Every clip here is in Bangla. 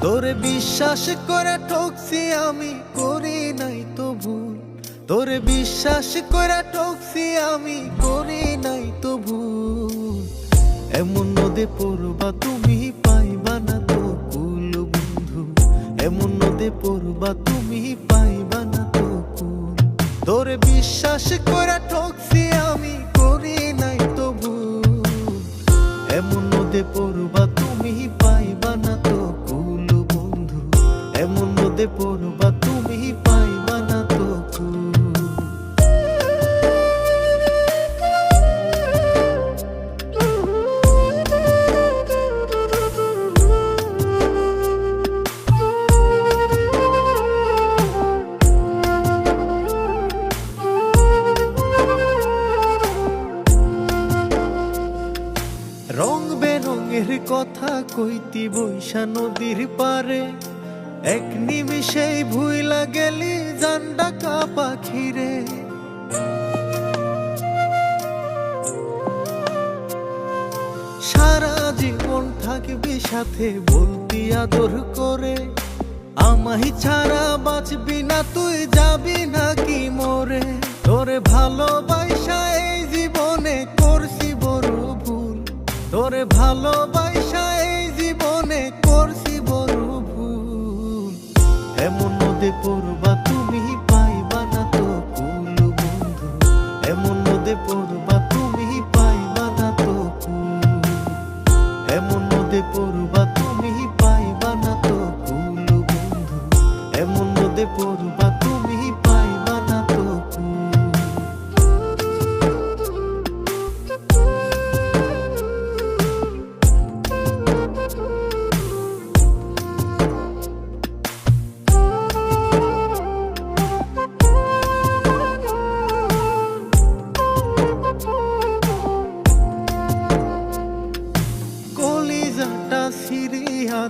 বিশ্বাস করে ঠকছি আমি, করি নাই তো ভুল। তোরে বিশ্বাস করে ঠকছি আমি, করি নাই তো ভুল। এমন নদে পড়বা তুমি, পাইবা না তো কুল বন্ধু। এমন নদে পড়বা তুমি, পাইবা না তো কুল। তোরে বিশ্বাস করে ঠকছি নদে পড়বা তুমি পাইবা না তো কুল রং বেরঙের কথা কইতি বৈশা নদীর পারে। এক নিমিষেই ভুইলা গেলি জান্ডা কা পাখিরে। সারা জীবন থাকবি সাথে বলতি আদর করে। আমায় ছাড়া বাঁচবি না, তুই যাবি না কি মরে। তোরে ভালোবাসা এই জীবনে করছি বড় ভুল। তোরে ভালোবাসা নদে পড়বা তুমি পাইবা না তো কুল বন্ধু। এমন নদে পড়বা তুমি পাইবা না তো কুল। এমন নদে পড়বা তুমি পাইবা না তো কুল বন্ধু। এমন নদে পড়বা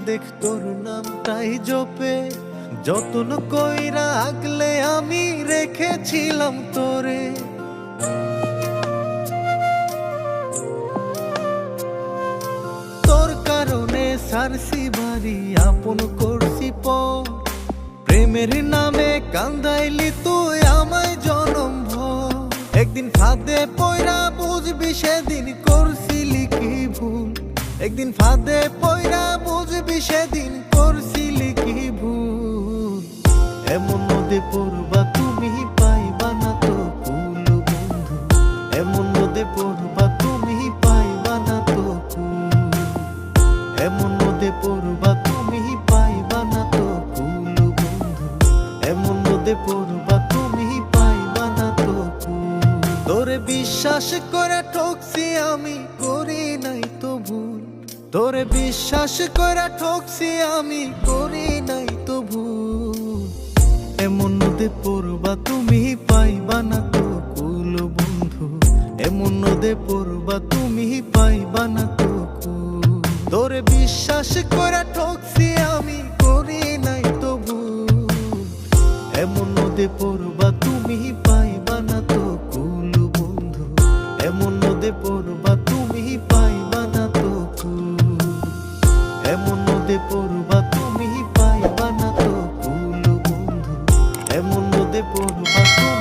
দেখ তোর নামটাই জপে, যতন কইরা আগলে আমি রেখেছিলাম তোরে। তোর কারণে সারসি বাড়ি, আপন করছি পর প্রেমের নামে কান্দাইলি তুই আমায় জনম একদিন ফাঁদে পয়রা বুঝবি সেদিন একদিন ফাঁদে পয়রা বুঝবি সেদিন করছিলি কি ভুল? এমন নদে পড়বা তুমি পাইবা না তো কুল বন্ধু। এমন নদে পড়বা তুমি পাইবা না তো কুল। এমন নদে পড়বা তুমি পাইবা না তো কুল বন্ধু। এমন নদে পড়বা তুমি পাইবা না তো কুল। তোরে বিশ্বাস করে ঠকছি আমি করি নাই তো ভুল তোরে বিশ্বাস করা ঠকছি আমি, করি নাই তবু। এমন নদে পড়বা তুমি পাইবা না তো কুল বন্ধু। এমন নদে পড়বা তুমি পাইবা না তো কুল। তোরে বিশ্বাস করা ঠকছি এমন নদে পড়বা